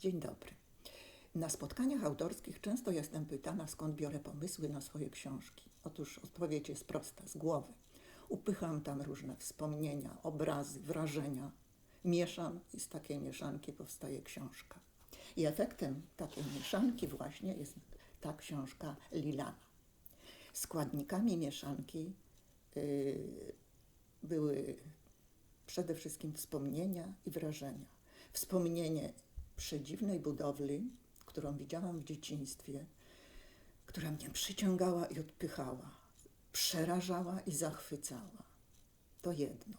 Dzień dobry. Na spotkaniach autorskich często jestem pytana, skąd biorę pomysły na swoje książki. Otóż odpowiedź jest prosta, z głowy. Upycham tam różne wspomnienia, obrazy, wrażenia. Mieszam i z takiej mieszanki powstaje książka. I efektem takiej mieszanki właśnie jest ta książka Lilana. Składnikami mieszanki yy, były przede wszystkim wspomnienia i wrażenia. Wspomnienie przedziwnej budowli, którą widziałam w dzieciństwie, która mnie przyciągała i odpychała, przerażała i zachwycała. To jedno.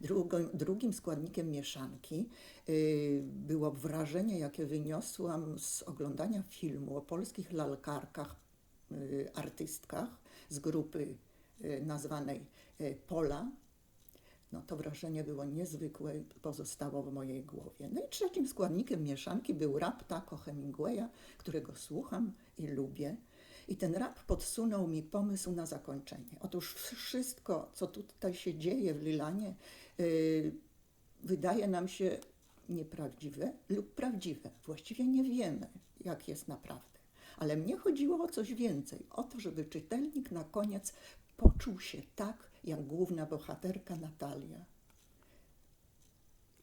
Drugim, drugim składnikiem mieszanki yy, było wrażenie, jakie wyniosłam z oglądania filmu o polskich lalkarkach, yy, artystkach z grupy yy, nazwanej Pola, no to wrażenie było niezwykłe pozostało w mojej głowie. No i trzecim składnikiem mieszanki był rap Taco Hemingwaya, którego słucham i lubię. I ten rap podsunął mi pomysł na zakończenie. Otóż wszystko, co tutaj się dzieje w Lilanie, yy, wydaje nam się nieprawdziwe lub prawdziwe. Właściwie nie wiemy, jak jest naprawdę. Ale mnie chodziło o coś więcej, o to, żeby czytelnik na koniec poczuł się tak, jak główna bohaterka Natalia.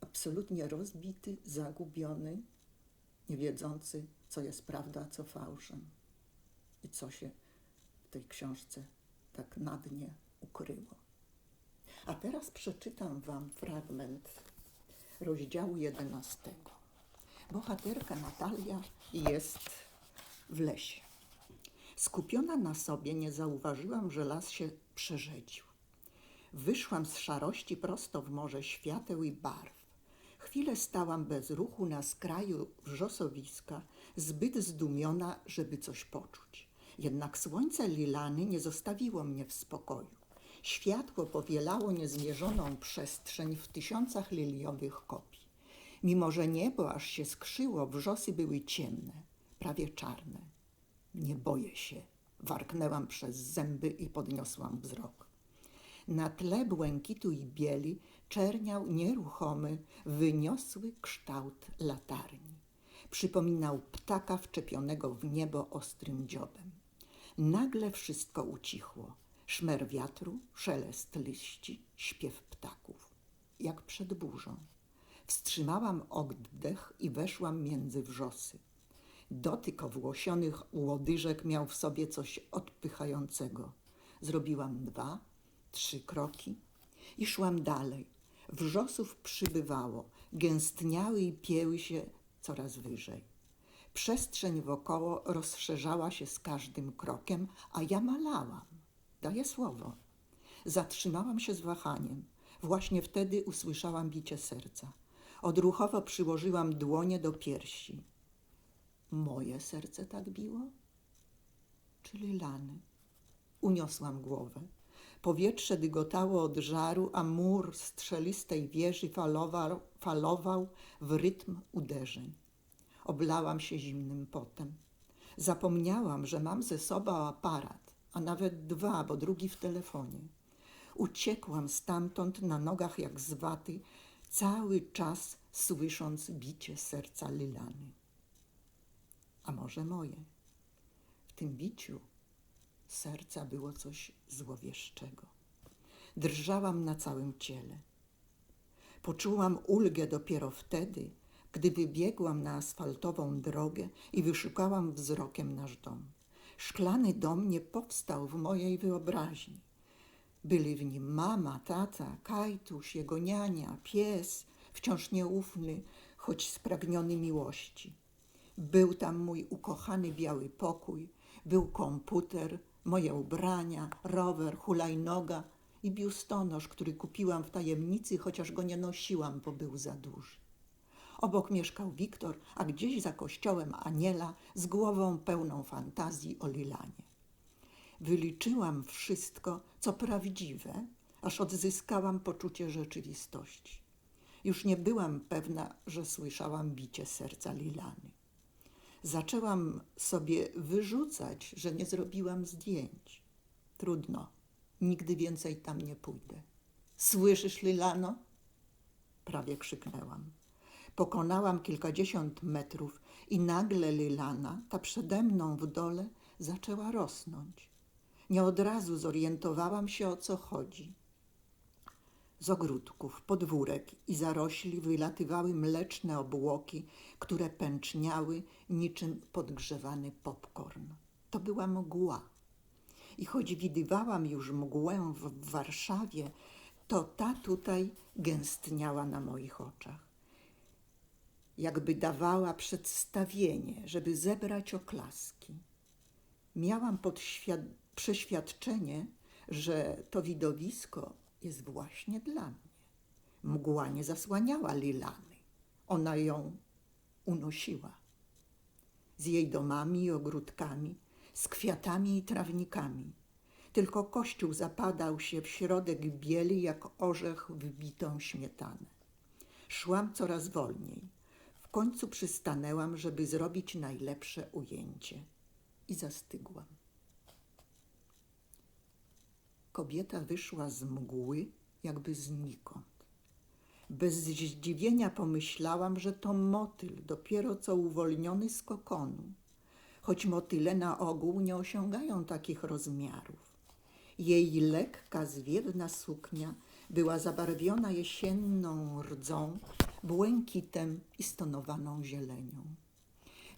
Absolutnie rozbity, zagubiony, nie wiedzący, co jest prawda, a co fałszem i co się w tej książce tak na dnie ukryło. A teraz przeczytam Wam fragment rozdziału 11. Bohaterka Natalia jest w lesie. Skupiona na sobie, nie zauważyłam, że las się przerzedził. Wyszłam z szarości prosto w morze świateł i barw. Chwilę stałam bez ruchu na skraju wrzosowiska, zbyt zdumiona, żeby coś poczuć. Jednak słońce lilany nie zostawiło mnie w spokoju. Światło powielało niezmierzoną przestrzeń w tysiącach liliowych kopii. Mimo, że niebo aż się skrzyło, wrzosy były ciemne, prawie czarne. Nie boję się, warknęłam przez zęby i podniosłam wzrok. Na tle błękitu i bieli czerniał nieruchomy, wyniosły kształt latarni. Przypominał ptaka wczepionego w niebo ostrym dziobem. Nagle wszystko ucichło. Szmer wiatru, szelest liści, śpiew ptaków. Jak przed burzą. Wstrzymałam oddech i weszłam między wrzosy. Dotyk owłosionych łodyżek miał w sobie coś odpychającego. Zrobiłam dwa, trzy kroki i szłam dalej. Wrzosów przybywało, gęstniały i pieły się coraz wyżej. Przestrzeń wokoło rozszerzała się z każdym krokiem, a ja malałam. Daję słowo. Zatrzymałam się z wahaniem. Właśnie wtedy usłyszałam bicie serca. Odruchowo przyłożyłam dłonie do piersi. Moje serce tak biło? Czyli lany. Uniosłam głowę. Powietrze dygotało od żaru, a mur strzelistej wieży falował, falował w rytm uderzeń. Oblałam się zimnym potem. Zapomniałam, że mam ze sobą aparat, a nawet dwa, bo drugi w telefonie. Uciekłam stamtąd na nogach jak z waty, cały czas słysząc bicie serca Lilany. A może moje? W tym biciu serca było coś złowieszczego. Drżałam na całym ciele. Poczułam ulgę dopiero wtedy, gdy wybiegłam na asfaltową drogę i wyszukałam wzrokiem nasz dom. Szklany dom nie powstał w mojej wyobraźni. Byli w nim mama, tata, kajtuś, jego niania, pies, wciąż nieufny, choć spragniony miłości. Był tam mój ukochany biały pokój, był komputer, moje ubrania, rower, hulajnoga i biustonosz, który kupiłam w tajemnicy, chociaż go nie nosiłam, bo był za duży. Obok mieszkał Wiktor, a gdzieś za kościołem Aniela z głową pełną fantazji o Lilanie. Wyliczyłam wszystko, co prawdziwe, aż odzyskałam poczucie rzeczywistości. Już nie byłam pewna, że słyszałam bicie serca Lilany. Zaczęłam sobie wyrzucać, że nie zrobiłam zdjęć. Trudno, nigdy więcej tam nie pójdę. Słyszysz, Lilano? Prawie krzyknęłam. Pokonałam kilkadziesiąt metrów i nagle Lilana, ta przede mną w dole, zaczęła rosnąć. Nie od razu zorientowałam się, o co chodzi. Z ogródków, podwórek i zarośli wylatywały mleczne obłoki, które pęczniały niczym podgrzewany popcorn. To była mgła. I choć widywałam już mgłę w Warszawie, to ta tutaj gęstniała na moich oczach. Jakby dawała przedstawienie, żeby zebrać oklaski. Miałam podświad- przeświadczenie, że to widowisko jest właśnie dla mnie. Mgła nie zasłaniała Lilany. Ona ją unosiła. Z jej domami i ogródkami, z kwiatami i trawnikami. Tylko kościół zapadał się w środek bieli jak orzech wbitą śmietanę. Szłam coraz wolniej. W końcu przystanęłam, żeby zrobić najlepsze ujęcie. I zastygłam. Kobieta wyszła z mgły, jakby znikąd. Bez zdziwienia pomyślałam, że to motyl, dopiero co uwolniony z kokonu, choć motyle na ogół nie osiągają takich rozmiarów. Jej lekka, zwiewna suknia była zabarwiona jesienną rdzą, błękitem i stonowaną zielenią.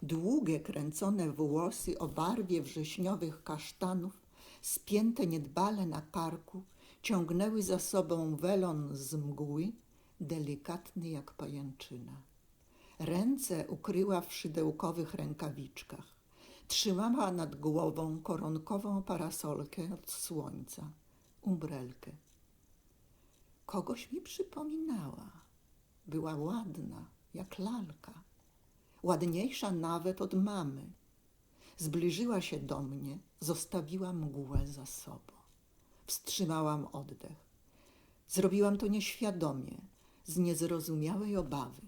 Długie, kręcone włosy o barwie wrześniowych kasztanów, spięte niedbale na karku, ciągnęły za sobą welon z mgły, delikatny jak pajęczyna. Ręce ukryła w szydełkowych rękawiczkach. Trzymała nad głową koronkową parasolkę od słońca, umbrelkę. Kogoś mi przypominała. Była ładna, jak lalka. Ładniejsza nawet od mamy. Zbliżyła się do mnie, zostawiła mgłę za sobą. Wstrzymałam oddech. Zrobiłam to nieświadomie, z niezrozumiałej obawy.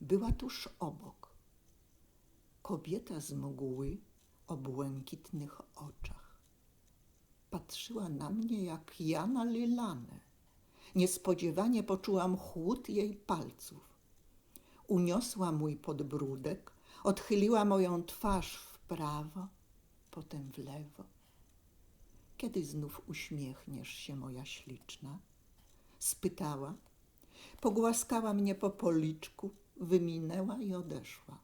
Była tuż obok. Kobieta z mgły o błękitnych oczach. Patrzyła na mnie jak ja na Lilanę. Niespodziewanie poczułam chłód jej palców. Uniosła mój podbródek, odchyliła moją twarz prawo, potem w lewo. Kiedy znów uśmiechniesz się, moja śliczna? Spytała. Pogłaskała mnie po policzku, wyminęła i odeszła.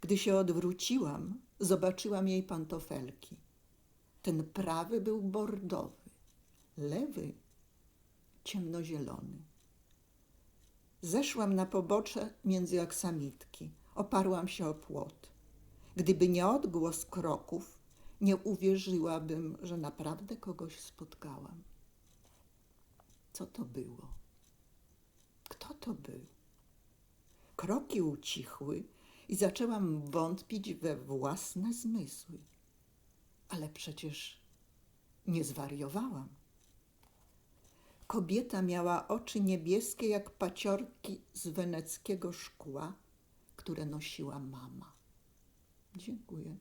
Gdy się odwróciłam, zobaczyłam jej pantofelki. Ten prawy był bordowy, lewy ciemnozielony. Zeszłam na pobocze między aksamitki, oparłam się o płot. Gdyby nie odgłos kroków, nie uwierzyłabym, że naprawdę kogoś spotkałam. Co to było? Kto to był? Kroki ucichły i zaczęłam wątpić we własne zmysły. Ale przecież nie zwariowałam. Kobieta miała oczy niebieskie jak paciorki z weneckiego szkła, które nosiła mama. 你去贵阳。